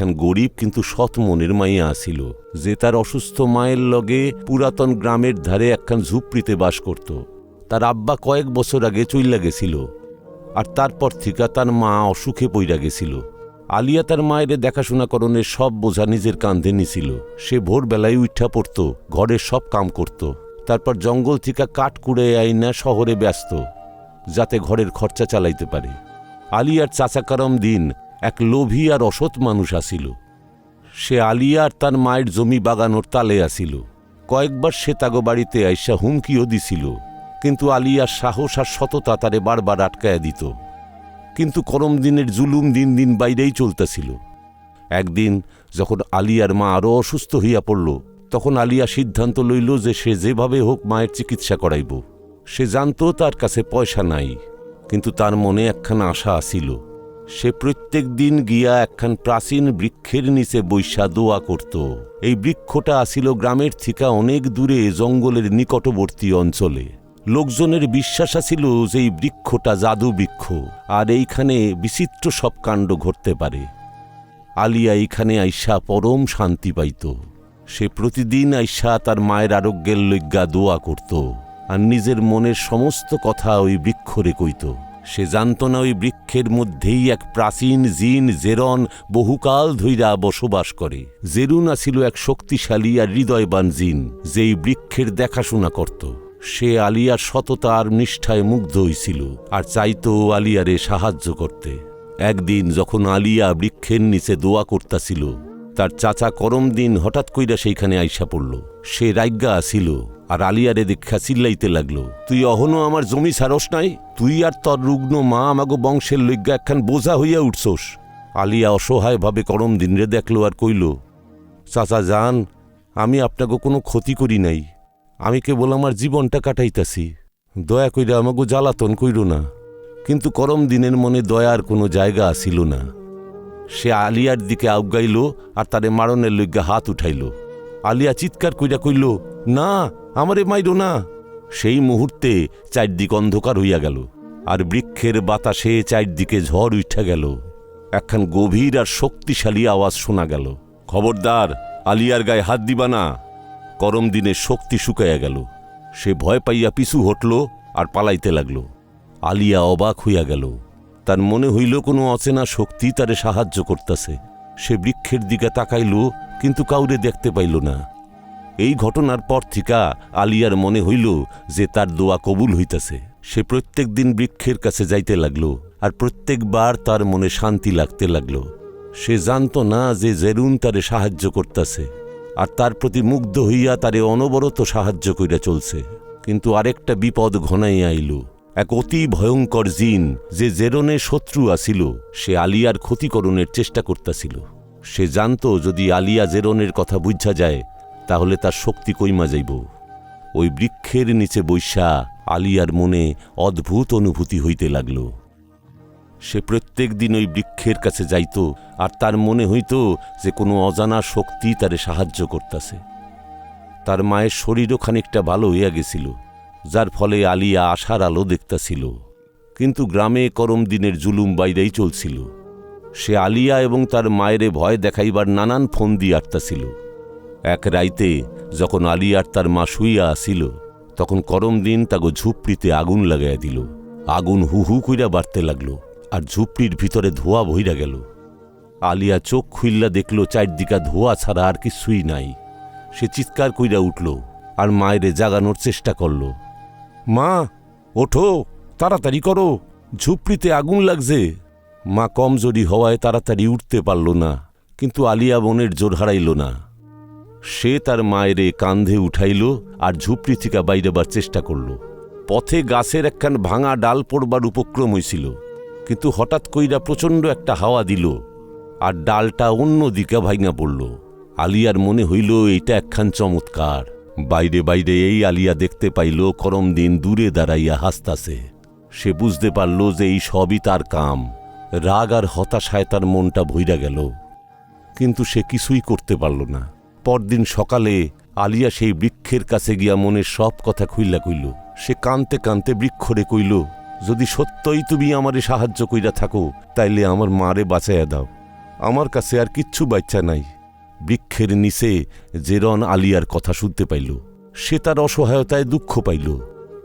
একখান গরিব কিন্তু সৎ মনের মাইয়া আসিল যে তার অসুস্থ মায়ের লগে পুরাতন গ্রামের ধারে একখান ঝুপড়িতে বাস করত। তার আব্বা কয়েক বছর আগে চইলা গেছিল, আর তারপর থেকে তার মা অসুখে পইরা গেছিল। আলিয়া তার মায়ের দেখাশোনা করণের সব বোঝা নিজের কান্ধে নিছিল। সে ভোরবেলায় উঠা পড়ত, ঘরের সব কাম করত। তারপর জঙ্গল থেকে কাঠ কুড়ে আইনা শহরে ব্যস্ত, যাতে ঘরের খরচা চালাইতে পারে। আলিয়ার চাচাকারম দিন এক লোভী আর অসৎ মানুষ আসিল। সে আলিয়া আর তার মায়ের জমি বাগানোর তালে আসিল। কয়েকবার সে তাগো বাড়িতে আইসা হুমকিও দিছিল। কিন্তু আলিয়ার সাহস আর সততা তারে বারবার আটকায়া দিত। কিন্তু করম দিনের জুলুম দিন দিন বাইরেই চলতেছিল। একদিন যখন আলিয়ার মা আরও অসুস্থ হইয়া পড়ল, তখন আলিয়া সিদ্ধান্ত লইল যে সে যেভাবে হোক মায়ের চিকিৎসা করাইব। সে জানত তার কাছে পয়সা নাই, কিন্তু তার মনে একখানা আশা আসিল। সে প্রত্যেক দিন গিয়া একখান প্রাচীন বৃক্ষের নিচে বৈশা দোয়া করত। এই বৃক্ষটা আসিল গ্রামের থিকা অনেক দূরে জঙ্গলের নিকটবর্তী অঞ্চলে। লোকজনের বিশ্বাস আছিল যে এই বৃক্ষটা জাদু বৃক্ষ, আর এইখানে বিচিত্র সব কাণ্ড ঘটতে পারে। আলিয়া এইখানে আইসা পরম শান্তি পাইত। সে প্রতিদিন আইসা তার মায়ের আরোগ্যের লজ্ঞা দোয়া করত, আর নিজের মনের সমস্ত কথা ওই বৃক্ষরে কইত। সে জানত না ওই বৃক্ষের মধ্যেই এক প্রাচীন জিন জেরন বহুকাল ধইরা বসবাস করে। জেরুন ছিল এক শক্তিশালী আর হৃদয়বান জিন, যেই বৃক্ষের দেখাশোনা করত। সে আলিয়ার সততা আর নিষ্ঠায় মুগ্ধ হইছিল, আর চাইত আলিয়ারে সাহায্য করতে। একদিন যখন আলিয়া বৃক্ষের নিচে দোয়া করতাছিল, তার চাচা করম দিন হঠাৎ কইরা সেইখানে আইসা পড়ল। সে রাজ্ঞা আসিল আর আলিয়ারে দেখা চিল্লাইতে লাগল। তুই অহনো আমার জমি সারস নাই? তুই আর তোর রুগ্ন মা আমাগো বংশের লজ্ঞা একখান বোঝা হইয়া উঠছস। আলিয়া অসহায়ভাবে করম দিনরে দেখল আর কইল, চাচা যান, আমি আপনাকে কোনো ক্ষতি করি নাই। আমি কেবল আমার জীবনটা কাটাইতাছি। দয়া কইরা আমাকে জ্বালাতন কইর না। কিন্তু করম দিনের মনে দয়ার কোনো জায়গা আসিল না। সে আলিয়ার দিকে আউগাইল আর তারে মারণের লইগা হাত উঠাইল। আলিয়া চিৎকার কইরা কইল, না আমারে মাইরো না। সেই মুহূর্তে চারদিক অন্ধকার হইয়া গেল, আর বৃক্ষের বাতাসে চারদিকে ঝড় উঠা গেল। একখান গভীর আর শক্তিশালী আওয়াজ শোনা গেল, খবরদার, আলিয়ার গায়ে হাত দিবা না। করম দিনের শক্তি শুকাইয়া গেল, সে ভয় পাইয়া পিছু হটল আর পালাইতে লাগল। আলিয়া অবাক হইয়া গেল, তার মনে হইল কোনো অচেনা শক্তি তারে সাহায্য করতেছে। সে বৃক্ষের দিকে তাকাইল, কিন্তু কাউরে দেখতে পাইল না। এই ঘটনার পর থিকা আলিয়ার মনে হইল যে তার দোয়া কবুল হইতাছে। সে প্রত্যেক দিন বৃক্ষের কাছে যাইতে লাগল আর প্রত্যেকবার তার মনে শান্তি লাগতে লাগল। সে জানত না যে জেরুন তারে সাহায্য করতেছে আর তার প্রতি মুগ্ধ হইয়া তারে অনবরত সাহায্য কইরা চলছে। কিন্তু আরেকটা বিপদ ঘনাইয়া আইল। এক অতি ভয়ঙ্কর জিন যে জেরনে শত্রু আসিল সে আলিয়ার ক্ষতিকরণের চেষ্টা করতেছিল। সে জানত যদি আলিয়া জেরনের কথা বুঝা যায় তাহলে তার শক্তি কইমা যাইব? ওই বৃক্ষের নিচে বৈশা আলিয়ার মনে অদ্ভুত অনুভূতি হইতে লাগল। সে প্রত্যেক দিন ওই বৃক্ষের কাছে যাইত, আর তার মনে হইত যে কোনো অজানা শক্তি তারে সাহায্য করতেছে। তার মায়ের শরীরও খানিকটা ভালো হইয়া গেছিল, যার ফলে আলিয়া আশার আলো দেখতাছিল। কিন্তু গ্রামে করম দিনের জুলুম বাইরেই চলছিল। সে আলিয়া এবং তার মায়েরে ভয় দেখাইবার নানান ফোন দিয়ে আটতাছিল। এক রাইতে যখন আলিয়ার তার মা শুইয়া আসিল, তখন করম দিন তাগো ঝুপড়িতে আগুন লাগাইয়া দিল। আগুন হু হু কইরা বাড়তে লাগল আর ঝুপড়ির ভিতরে ধোয়া বহিরা গেল। আলিয়া চোখ খুইল্লা দেখল চারদিকা ধোয়া ছাড়া আর কিছুই নাই। সে চিৎকার কইরা উঠল আর মায়েরে জাগানোর চেষ্টা করল। মা, ওঠো, তাড়াতাড়ি করো, ঝুপড়িতে আগুন লাগছে। মা কমজোরি হওয়ায় তাড়াতাড়ি উঠতে পারল না, কিন্তু আলিয়া বোনের জোর হারাইল না। সে তার মায়েরে কান্ধে উঠাইল আর ঝুপড়ি থেকে বাইরেবার চেষ্টা করল। পথে গাছের একখান ভাঙা ডাল পড়বার উপক্রম হইছিল, কিন্তু হঠাৎ কইরা প্রচণ্ড একটা হাওয়া দিল আর ডালটা অন্য দিকে ভাঙা পড়ল। আলিয়ার মনে হইল এইটা একখান চমৎকার। বাইরে বাইরে এই আলিয়া দেখতে পাইল করম দিন দূরে দাঁড়াইয়া হাসতাছে। সে বুঝতে পারল যে এই সবই তার কাম। রাগ আর হতাশায় তার মনটা ভইরা গেল, কিন্তু সে কিছুই করতে পারল না। পরদিন সকালে আলিয়া সেই বৃক্ষের কাছে গিয়া মনের সব কথা খুইল্লা কইল। সে কানতে কানতে বৃক্ষরে কইল, যদি সত্যই তুমি আমারে সাহায্য কইরা থাকো, তাইলে আমার মারে বাঁচাইয়া দাও। আমার কাছে আর কিচ্ছু বাচ্চা নাই। বৃক্ষের নিচে জেরন আলিয়ার কথা শুনতে পাইল। সে তার অসহায়তায় দুঃখ পাইল,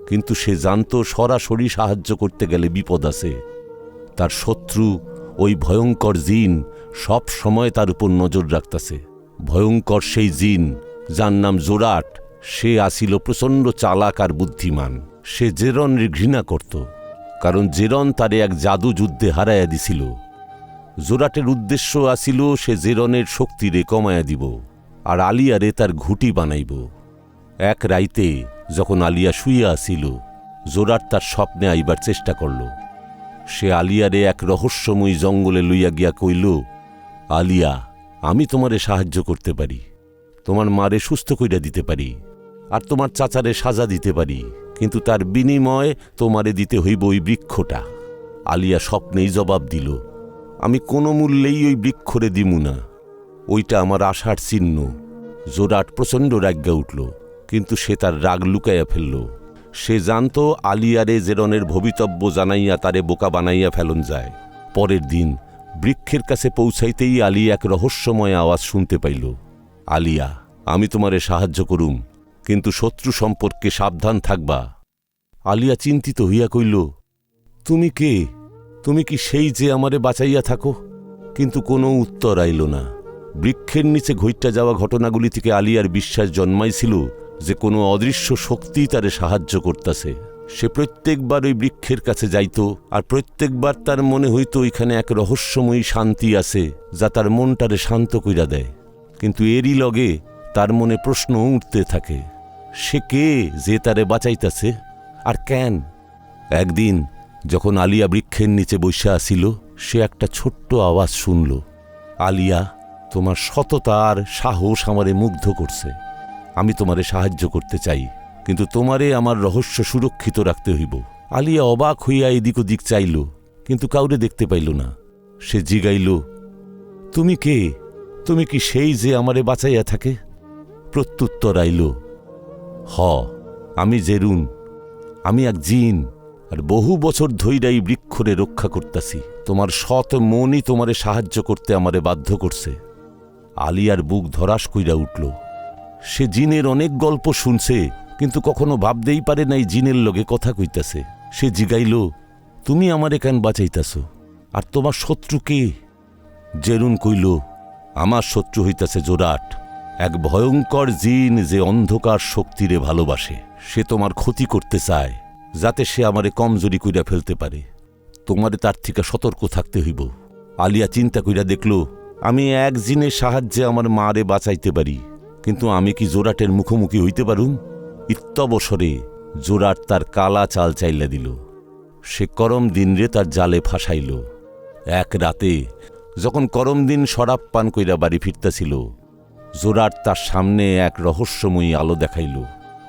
কিন্তু সে জানত সরাসরি সাহায্য করতে গেলে বিপদ আছে। তার শত্রু ওই ভয়ঙ্কর জিন সব সময় তার উপর নজর রাখতাছে। ভয়ঙ্কর সেই জিন, যার নাম জোরাট, সে আসিল প্রচণ্ড চালাক আর বুদ্ধিমান। সে জেরনের ঘৃণা করত, কারণ জেরন তারে এক জাদু যুদ্ধে হারাইয়া দিছিল। জোরাটের উদ্দেশ্য আসিল সে জেরনের শক্তিরে কমায়া দিব, আর আলিয়ারে তার ঘুটি বানাইব। এক রাইতে যখন আলিয়া শুইয়া আসিল, জোরাট তার স্বপ্নে আইবার চেষ্টা করল। সে আলিয়ারে এক রহস্যময়ী জঙ্গলে লইয়া গিয়া কইল, আলিয়া আমি তোমারে সাহায্য করতে পারি। তোমার মারে সুস্থ কইরা দিতে পারি আর তোমার চাচারে সাজা দিতে পারি। কিন্তু তার বিনিময় তোমারে দিতে হইব ওই বৃক্ষটা। আলিয়া স্বপ্নেই জবাব দিল, আমি কোনো মূল্যেই ওই বৃক্ষরে দিমু না। ওইটা আমার আশার চিহ্ন। জোরাট প্রচণ্ড রাজ্ঞা উঠল, কিন্তু সে তার রাগ লুকাইয়া ফেলল। সে জানত আলিয়ারে জেরনের ভবিতব্য জানাইয়া তারে বোকা বানাইয়া ফেলন যায়। পরের দিন বৃক্ষের কাছে পৌঁছাইতেই আলী এক রহস্যময় আওয়াজ শুনতে পাইল। আলিয়া, আমি তোমারে সাহায্য করুম, কিন্তু শত্রু সম্পর্কে সাবধান থাকবা। আলিয়া চিন্তিত হইয়া কইল, তুমি কে? তুমি কি সেই যে আমারে বাঁচাইয়া থাকো? কিন্তু কোনো উত্তর আইল না। বৃক্ষের নিচে ঘইট্টা যাওয়া ঘটনাগুলি থেকে আলিয়ার বিশ্বাস জন্মাইছিল যে কোনো অদৃশ্য শক্তি তারে সাহায্য করতেছে। সে প্রত্যেকবার ওই বৃক্ষের কাছে যাইত, আর প্রত্যেকবার তার মনে হইত ওইখানে এক রহস্যময়ী শান্তি আছে, যা তার মনটারে শান্ত কইরা দেয়। কিন্তু এরই লগে তার মনে প্রশ্ন উঠতে থাকে, সে কে যে তারে বাঁচাইতাছে, আর কেন? একদিন যখন আলিয়া বৃক্ষের নিচে বসে আসিল, সে একটা ছোট্ট আওয়াজ শুনল, আলিয়া, তোমার সততা আর সাহস আমারে মুগ্ধ করছে। আমি তোমারে সাহায্য করতে চাই। কিন্তু তোমারে আমার রহস্য সুরক্ষিত রাখতে হইব। আলিয়া অবাক হইয়া এদিক ওদিক চাইল, কিন্তু কাউরে দেখতে পাইল না। সে জিগাইল, তুমি কে? তুমি কি সেই যে আমারে বাঁচাইয়া থাকে? প্রত্যুত্তর আইল হ, আমি জেরুন। আমি এক জিন, আর বহু বছর ধৈরাই বৃক্ষরে রক্ষা করতাছি। তোমার সৎ মনই তোমারে সাহায্য করতে আমারে বাধ্য করছে। আলিয়ার বুক ধরাস কইরা উঠল, সে জিনের অনেক গল্প শুনছে কিন্তু কখনো ভাবতেই পারে নাই জিনের লগে কথা কইতাছে। সে জিগাইল, তুমি আমারে কেন বাঁচাইতাছ? আর তোমার শত্রু কে? জেরুন কইল, আমার শত্রু হইতাছে জোরাট। এক ভয়ঙ্কর জিন যে অন্ধকার শক্তিরে ভালোবাসে, সে তোমার ক্ষতি করতে চায়, যাতে সে আমারে কমজোরি কইরা ফেলতে পারে। তোমারে তার থেকে সতর্ক থাকতে হইব। আলিয়া চিন্তা কইরা দেখল, আমি এক জিনের সাহায্যে আমার মারে বাঁচাইতে পারি, কিন্তু আমি কি জোরাটের মুখোমুখি হইতে পারুম? ইত্যবসরে জোরাট তার কালা চাল চাইলা দিল। সে করম দিনরে তার জালে ফাঁসাইল। এক রাতে যখন করম দিন শরাব পান কইরা বাড়ি ফিরতাছিল জোরাট তার সামনে এক রহস্যময়ী আলো দেখাইল।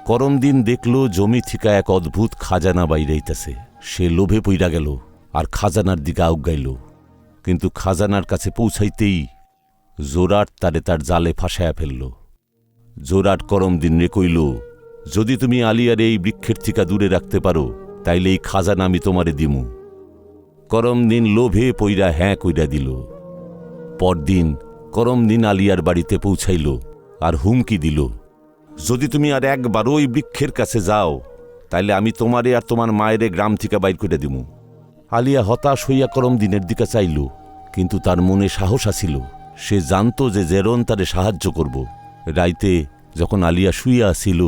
করম দিন দেখল জমি থিকা এক অদ্ভুত খাজানা বাইরেইতাছে। সে লোভে পইরা গেল আর খাজানার দিকে আউগাইল। কিন্তু খাজানার কাছে পৌঁছাইতেই জোরাট তারে তার জালে ফাঁসায়া ফেলল। জোরাট করম দিন রে কইল যদি তুমি আলিয়ার এই বৃক্ষের থিকা দূরে রাখতে পারো, তাইলে এই খাজানা আমি তোমারে দিমু। করম দিন লোভে পইরা হ্যাঁ কইরা দিল। পরদিন করম দিন আলিয়ার বাড়িতে পৌঁছাইল আর হুমকি দিল। যদি তুমি আর একবার ওই বৃক্ষের কাছে যাও, তাইলে আমি তোমারে আর তোমার মায়েরে গ্রাম থেকে বাইর করে দিমু। আলিয়া হতাশ হইয়া করম দিনের দিকে চাইল, কিন্তু তার মনে সাহস আসিল সে জানত যে জেরন তারে সাহায্য করব। রাইতে যখন আলিয়া শুইয়া আসিল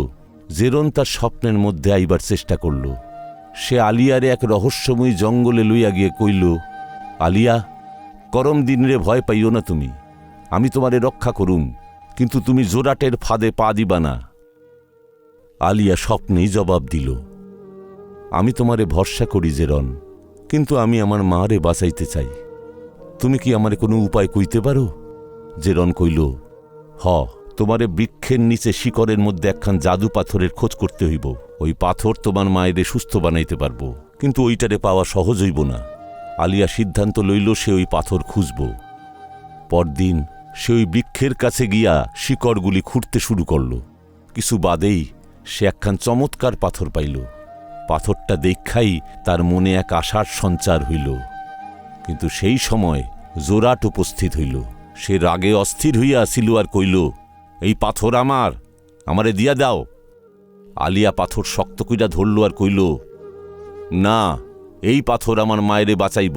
জেরন তার স্বপ্নের মধ্যে আইবার চেষ্টা করল। সে আলিয়ারে এক রহস্যময়ী জঙ্গলে লইয়া গিয়ে কইল, আলিয়া, করম দিনরে ভয় পাইও না তুমি। আমি তোমারে রক্ষা করুম, কিন্তু তুমি জোরাটের ফাঁদে পা দিবা না। আলিয়া স্বপ্নেই জবাব দিল, আমি তোমারে ভরসা করি জেরন, কিন্তু আমি আমার মারে বাঁচাইতে চাই। তুমি কি আমারে কোনো উপায় কইতে পারো? জেরন কইল, হ। তোমারে বৃক্ষের নিচে শিকড়ের মধ্যে একখান জাদু পাথরের খোঁজ করতে হইব। ওই পাথর তোমার মায়েরে সুস্থ বানাইতে পারব। কিন্তু ওইটারে পাওয়া সহজ হইব না। আলিয়া সিদ্ধান্ত লইল, সে ওই পাথর খুঁজব। পরদিন সে ওই বৃক্ষের কাছে গিয়া শিকড়গুলি খুঁড়তে শুরু করল। কিছু বাদেই সে একখান চমৎকার পাথর পাইল। পাথরটা দেখাই তার মনে এক আশার সঞ্চার হইল। কিন্তু সেই সময় জোরাট উপস্থিত হইল। সে রাগে অস্থির হইয়া আসিল আর কইল এই পাথর আমার, আমারে দিয়া দাও। আলিয়া পাথর শক্ত কইরা ধরল আর কইল, না, এই পাথর আমার মায়েরে বাঁচাইব।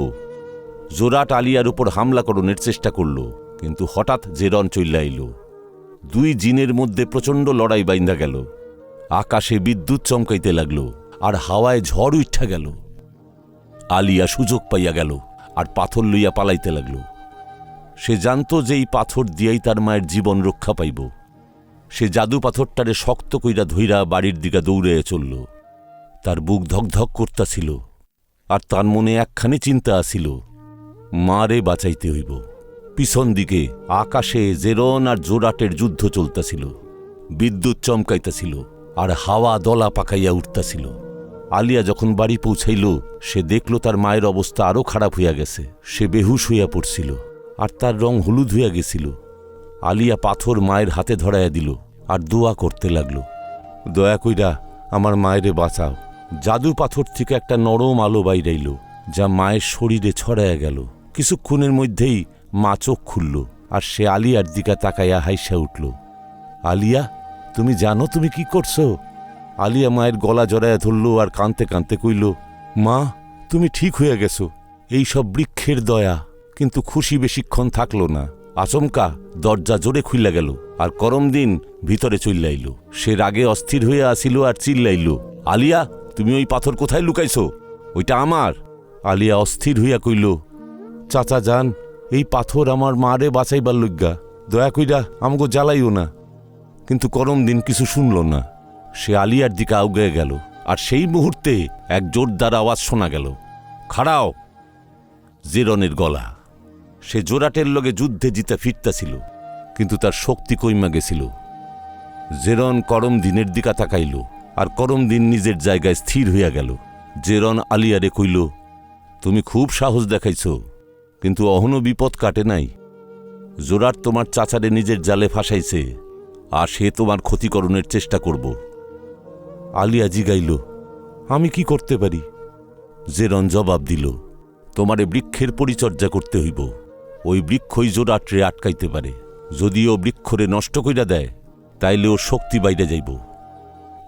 জোরাট আলিয়ার উপর হামলা করণের চেষ্টা করল, কিন্তু হঠাৎ জেরন চইল্লা এল। দুই জিনের মধ্যে প্রচণ্ড লড়াই বাইন্দা গেল। আকাশে বিদ্যুৎ চমকাইতে লাগল আর হাওয়ায় ঝড় উঠা গেল। আলিয়া সুযোগ পাইয়া গেল আর পাথর লইয়া পালাইতে লাগল। সে জানত যে এই পাথর দিয়াই তার মায়ের জীবন রক্ষা পাইব। সে জাদু পাথরটারে শক্ত কইরা ধইরা বাড়ির দিকে দৌড়ে চলল। তার বুক ধকধক করতাছিল, আর তার মনে একখানি চিন্তা আসিল মারে বাঁচাইতে হইব। পিছন দিকে আকাশে জেরন আর জোরাটের যুদ্ধ চলতাছিল, বিদ্যুৎ চমকাইতাছিল, আর হাওয়া দলা পাকাইয়া উঠতাছিল। আলিয়া যখন বাড়ি পৌঁছাইল, সে দেখল তার মায়ের অবস্থা আরও খারাপ হইয়া গেছে, সে বেহুশ হইয়া পড়ছিল। আর তার রং হলুদ হইয়া গেছিল। আলিয়া পাথর মায়ের হাতে ধরাইয়া দিল আর দোয়া করতে লাগল। দয়া কইরা আমার মায়েরে বাঁচাও। জাদু পাথর থেকে একটা নরম আলো বাইরাইল, যা মায়ের শরীরে ছড়াইয়া গেল। কিছুক্ষণের মধ্যেই মা চোখ খুলল আর সে আলিয়ার দিকে তাকাইয়া হাইসা উঠল। আলিয়া, তুমি জানো তুমি কি করছ? আলিয়া মায়ের গলা জড়াইয়া ধরল আর কানতে কানতে কইল, মা, তুমি ঠিক হয়ে গেছো। এই সব বৃক্ষের দয়া কিন্তু খুশি বেশিক্ষণ থাকল না। আচমকা দরজা জোরে খুইলা গেল আর করম দিন ভিতরে চইল্লাইল সে রাগে অস্থির হইয়া আসিল আর চিল্লাইল, আলিয়া, তুমি ওই পাথর কোথায় লুকাইছো? ওইটা আমার? আলিয়া অস্থির হইয়া কইল, চাচা যান, এই পাথর আমার মারে বাঁচাইবার লজ্ঞা দয়া কইরা আমাকে জ্বালাইও না। কিন্তু করম দিন কিছু শুনল না। সে আলিয়ার দিকে আউগে গেল আর সেই মুহূর্তে এক জোরদার আওয়াজ শোনা গেল, খাড়াও জেরনের গলা। সে জোরাটের লগে যুদ্ধে জিতে ফিরতাছিল, কিন্তু তার শক্তি কইমা গেছিল। জেরন করম দিনের দিকা তাকাইল, আর করম দিন নিজের জায়গায় স্থির হইয়া গেল। জেরন আলিয়ারে কইল, তুমি খুব সাহস দেখাইছ, কিন্তু অহনো বিপদ কাটে নাই। জোরাট তোমার চাচারে নিজের জালে ফাঁসাইছে, আর সে তোমার ক্ষতিকরণের চেষ্টা করব। আলিয়া জিগাইল, আমি কি করতে পারি? জেরন জবাব দিল, তোমারে বৃক্ষের পরিচর্যা করতে হইব। ওই বৃক্ষই জোরাটরে আটকাইতে পারে। যদি ও বৃক্ষরে নষ্ট কইরা দেয়, তাইলে ও শক্তি বাইরে যাইব।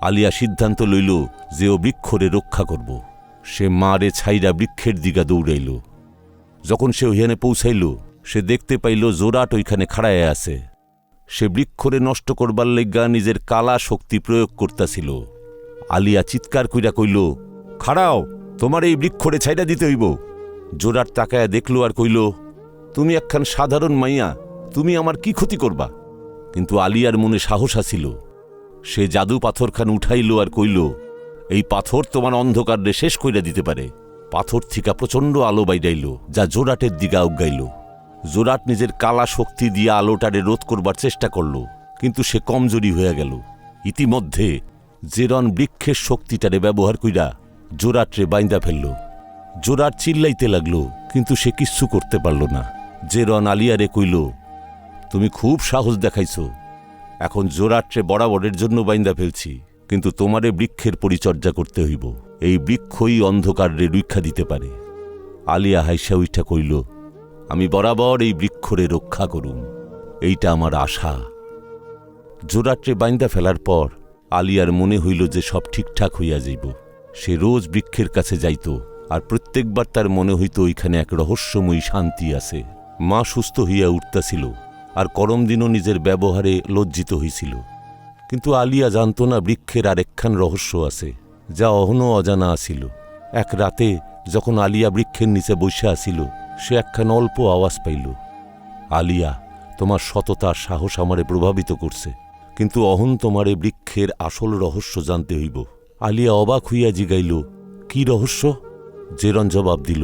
আলিয়া সিদ্ধান্ত লইল যে ও বৃক্ষরে রক্ষা করব। সে মারে ছাইরা বৃক্ষের দিকা দৌড়াইল। যখন সে ওইখানে পৌঁছাইল, সে দেখতে পাইল জোরাট ওইখানে খাড়ায় আছে। সে বৃক্ষরে নষ্ট করবার লেগা নিজের কালা শক্তি প্রয়োগ করতাছিল। আলিয়া চিৎকার কইরা কইল, খাড়াও, তোমার এই বৃক্ষরে ছাইরা দিতে হইব। জোরাট তাকায়া দেখল আর কইল তুমি একখান সাধারণ মাইয়া, তুমি আমার কি ক্ষতি করবা? কিন্তু আলিয়ার মনে সাহস আসিল সে জাদু পাথরখান উঠাইল আর কইল, এই পাথর তোমার অন্ধকারে শেষ কইরা দিতে পারে। পাথর থিকা প্রচণ্ড আলো বাইরাইল যা জোরাটের দিকে উগাইল জোরাট নিজের কালা শক্তি দিয়ে আলোটারে রোধ করবার চেষ্টা করল, কিন্তু সে কমজোরি হয়ে গেল। ইতিমধ্যে জেরন বৃক্ষের শক্তিটারে ব্যবহার কইরা জোরাটরে বাইন্দা ফেলল। জোরাট চিল্লাইতে লাগল, কিন্তু সে কিচ্ছু করতে পারল না। জেরন আলিয়ারে কইল, তুমি খুব সাহস দেখাইছ। এখন জোরাট্রে বরাবরের জন্য বাইন্দা ফেলছি, কিন্তু তোমারে বৃক্ষের পরিচর্যা করতে হইব। এই বৃক্ষই অন্ধকারে রক্ষা দিতে পারে। আলিয়া হাইসা উইঠা কইল, আমি বরাবর এই বৃক্ষরে রক্ষা করুম। এইটা আমার আশা। জোরাট্রে বাইন্দা ফেলার পর আলিয়ার মনে হইল যে সব ঠিকঠাক হইয়া যাইব। সে রোজ বৃক্ষের কাছে যাইত, আর প্রত্যেকবার তার মনে হইত ওইখানে এক রহস্যময়ী শান্তি আছে। মা সুস্থ হইয়া উঠতাছিল আর করমদিনও নিজের ব্যবহারে লজ্জিত হইছিল। কিন্তু আলিয়া জানত না বৃক্ষের আরেকখান রহস্য আছে, যা অহনও অজানা আসিল এক রাতে যখন আলিয়া বৃক্ষের নিচে বসে আসিল সে একখান অল্প আওয়াজ পাইল, আলিয়া, তোমার সততা সাহস আমারে প্রভাবিত করছে, কিন্তু অহন তোমারে বৃক্ষের আসল রহস্য জানতে হইব। আলিয়া অবাক হইয়া জিগাইল, কি রহস্য? জেরন জবাব দিল,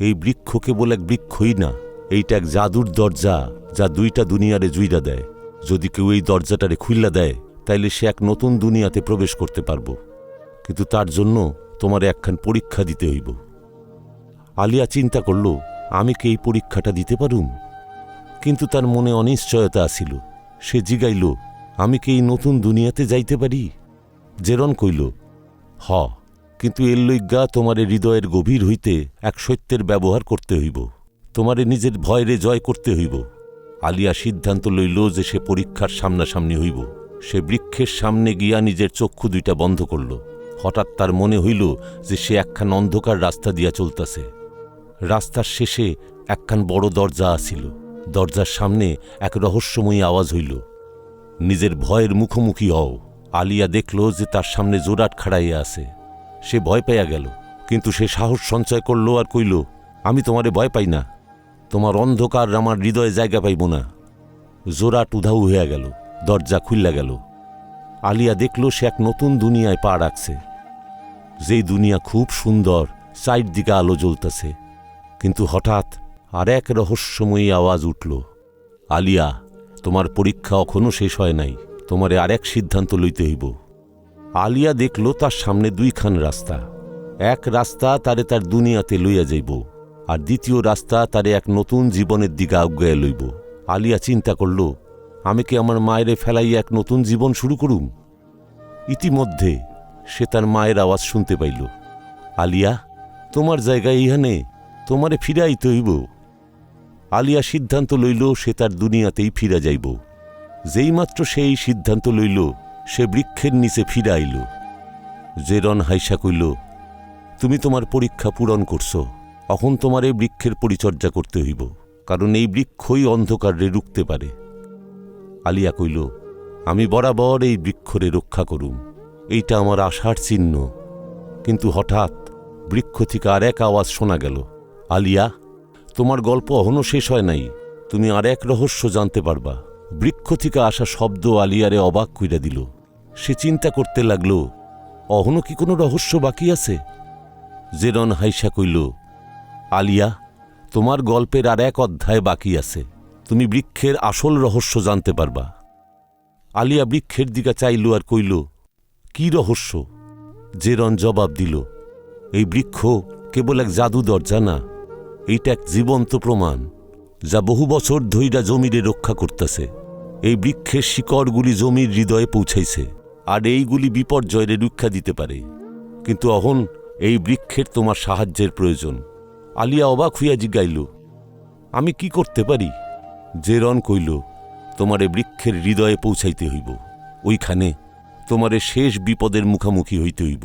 এই বৃক্ষ কেবল এক বৃক্ষই না এইটা এক জাদুর দরজা যা দুইটা দুনিয়ারে জুইরা দেয়। যদি কেউ এই দরজাটারে খুইল্লা দেয়, তাইলে সে এক নতুন দুনিয়াতে প্রবেশ করতে পারব। কিন্তু তার জন্য তোমার একখান পরীক্ষা দিতে হইব। আলিয়া চিন্তা করল, আমি কি এই পরীক্ষাটা দিতে পারুম? কিন্তু তার মনে অনিশ্চয়তা আসিল। সে জিগাইল, আমি কি এই নতুন দুনিয়াতে যাইতে পারি? জেরন কইল, হ, কিন্তু এর লইজ্ঞা তোমার হৃদয়ের গভীর হইতে এক সত্যের ব্যবহার করতে হইব। তোমারে নিজের ভয়রে জয় করতে হইব। আলিয়া সিদ্ধান্ত লইল যে সে পরীক্ষার সামনাসামনি হইব। সে বৃক্ষের সামনে গিয়া নিজের চক্ষু দুইটা বন্ধ করল। হঠাৎ তার মনে হইল যে সে একখান অন্ধকার রাস্তা দিয়া চলতাছে। রাস্তার শেষে একখান বড় দরজা আসিল দরজার সামনে এক রহস্যময়ী আওয়াজ হইল। নিজের ভয়ের মুখোমুখি হও। আলিয়া দেখল যে তার সামনে জোরাট খাড়াইয়া আছে। সে ভয় পাইয়া গেল, কিন্তু সে সাহস সঞ্চয় করল আর কইল, আমি তোমারে ভয় পাই না। তোমার অন্ধকার আমার হৃদয়ে জায়গা পাইব না। জোরাট উধাউ হইয়া গেল, দরজা খুললা গেল। আলিয়া দেখল সে এক নতুন দুনিয়ায় পা রাখছে। যেই দুনিয়া খুব সুন্দর সাইড দিকে আলো জ্বলতেছে। কিন্তু হঠাৎ আর এক রহস্যময়ী আওয়াজ উঠল, আলিয়া, তোমার পরীক্ষা এখনও শেষ হয় নাই, তোমারে আরেক সিদ্ধান্ত লইতে হইব। আলিয়া দেখল তার সামনে দুইখান রাস্তা। এক রাস্তা তারে তার দুনিয়াতে লইয়া যাইব। আর দ্বিতীয় রাস্তা তারে এক নতুন জীবনের দিকে আজ্ঞায় লইব। আলিয়া চিন্তা করল, আমি কি আমার মায়েরে ফেলাইয়া এক নতুন জীবন শুরু করুম? ইতিমধ্যে সে তার মায়ের আওয়াজ শুনতে পাইল, আলিয়া, তোমার জায়গায় ইহানে তোমারে ফিরাইতে হইব। আলিয়া সিদ্ধান্ত লইল, সে তার দুনিয়াতেই ফিরা যাইব। যেইমাত্র সেই সিদ্ধান্ত লইল, সে বৃক্ষের নিচে ফিরা আইল জেরন হাইসা কইল, তুমি তোমার পরীক্ষা পূরণ করছ। এখন তোমার এই বৃক্ষের পরিচর্যা করতে হইব, কারণ এই বৃক্ষই অন্ধকারে রুখতে পারে। আলিয়া কইল, আমি বরাবর এই বৃক্ষরে রক্ষা করুম, এইটা আমার আশার চিহ্ন। কিন্তু হঠাৎ বৃক্ষ থেকে আর এক আওয়াজ শোনা গেল, আলিয়া, তোমার গল্প অহনো শেষ হয় নাই, তুমি আর এক রহস্য জানতে পারবা। বৃক্ষ থেকে আসা শব্দ আলিয়ারে অবাক কইরা দিল, সে চিন্তা করতে লাগল অহনো কি কোনো রহস্য বাকি আছে? জেরন হাইসা কইল আলিয়া, তোমার গল্পের আর এক অধ্যায় বাকি আছে। তুমি বৃক্ষের আসল রহস্য জানতে পারবা। আলিয়া বৃক্ষের দিকে চাইল আর কইল, কি রহস্য? জেরন জবাব দিল, এই বৃক্ষ কেবল এক জাদু দরজা না, এইটা এক জীবন্ত প্রমাণ, যা বহু বছর ধইরা জমিরে রক্ষা করতেছে। এই বৃক্ষের শিকড়গুলি জমির হৃদয়ে পৌঁছাইছে, আর এইগুলি বিপর্যয়ে রক্ষা দিতে পারে। কিন্তু অহন এই বৃক্ষের তোমার সাহায্যের প্রয়োজন। আলিয়া অবাক হইয়া জিগাইল, আমি কি করতে পারি? জেরন কইল, তোমারে বৃক্ষের হৃদয়ে পৌঁছাইতে হইব। ওইখানে তোমারে শেষ বিপদের মুখামুখি হইতে হইব।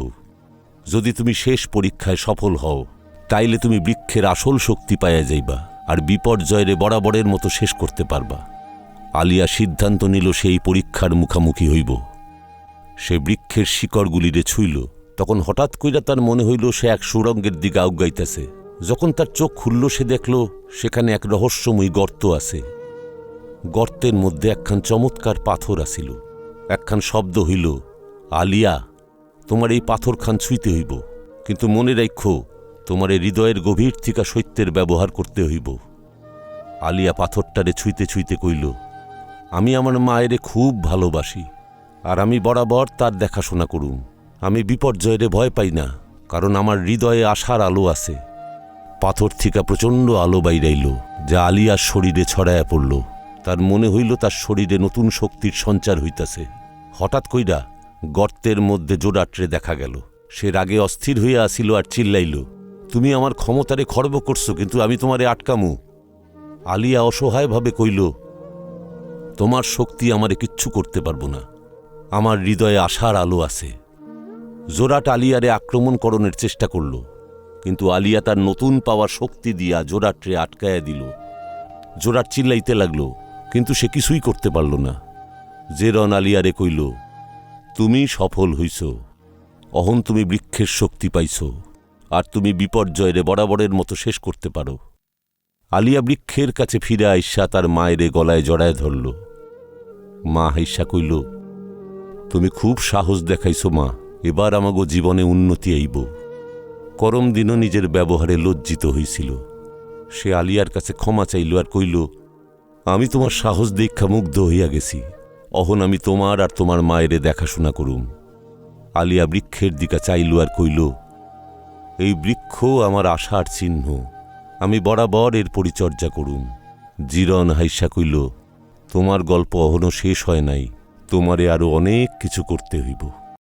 যদি তুমি শেষ পরীক্ষায় সফল হও, তাইলে তুমি বৃক্ষের আসল শক্তি পাইয়া যাইবা আর বিপর্যয়ের বরাবরের মতো শেষ করতে পারবা। আলিয়া সিদ্ধান্ত নিল সেই পরীক্ষার মুখামুখি হইব। সে বৃক্ষের শিকড়গুলিরে ছুইল। তখন হঠাৎ কইরা তার মনে হইল সে এক সুরঙ্গের দিকে আউগাইতেছে যখন তার চোখ খুলল, সে দেখল সেখানে এক রহস্যময়ী গর্ত আছে। গর্তের মধ্যে একখান চমৎকার পাথর আসিল। একখান শব্দ হইল, আলিয়া, তোমার এই পাথরখান ছুঁইতে হইব। কিন্তু মনে রাখো তোমার এই হৃদয়ের গভীর থিকা সত্যের ব্যবহার করতে হইব। আলিয়া পাথরটারে ছুঁইতে ছুঁইতে কইল, আমি আমার মায়েরে খুব ভালোবাসি, আর আমি বরাবর তার দেখাশোনা করুম। আমি বিপর্যয়েরে ভয় পাই না, কারণ আমার হৃদয়ে আশার আলো আছে। পাথর থিকা প্রচণ্ড আলো বাইরাইল, যা আলিয়ার শরীরে ছড়ায়া পড়ল। তার মনে হইল তার শরীরে নতুন শক্তির সঞ্চার হইতাছে। হঠাৎ কইরা গর্তের মধ্যে জোড়াটরে দেখা গেল। সে রাগে অস্থির হইয়া আসিল আর চিল্লাইল, তুমি আমার ক্ষমতারে খর্ব করছ, কিন্তু আমি তোমারে আটকামু। আলিয়া অসহায়ভাবে কইল, তোমার শক্তি আমারে কিচ্ছু করতে পারব না। আমার হৃদয়ে আশার আলো আছে। জোরাট আলিয়ারে আক্রমণকরণের চেষ্টা করল। কিন্তু আলিয়া তার নতুন পাওয়া শক্তি দিয়া জোরাটরে আটকায়া দিল। জোরাট চিল্লাইতে লাগল, কিন্তু সে কিছুই করতে পারল না। জেরন আলিয়ারে কইল, তুমি সফল হইছ। অহন তুমি বৃক্ষের শক্তি পাইছ, আর তুমি বিপর্যয়ের বরাবরের মতো শেষ করতে পারো। আলিয়া বৃক্ষের কাছে ফিরে আইসা তার মায়েরে গলায় জড়ায় ধরল। মা হাইসা কইল, তুমি খুব সাহস দেখাইছো মা, এবার আমাগো জীবনে উন্নতি আইব। করম দিনও নিজের ব্যবহারে লজ্জিত হইছিল। সে আলিয়ার কাছে ক্ষমা চাইল আর কইল, আমি তোমার সাহস দীক্ষা মুগ্ধ হইয়া গেছি। অহন আমি তোমার আর তোমার মায়েরে দেখাশোনা করুম। আলিয়া বৃক্ষের দিকে চাইল আর কইল, এই বৃক্ষ আমার আশার চিহ্ন, আমি বরাবর এর পরিচর্যা করুম। জিরন হাইসা কইল, তোমার গল্প অহনো শেষ হয় নাই, তোমারে আরও অনেক কিছু করতে হইব।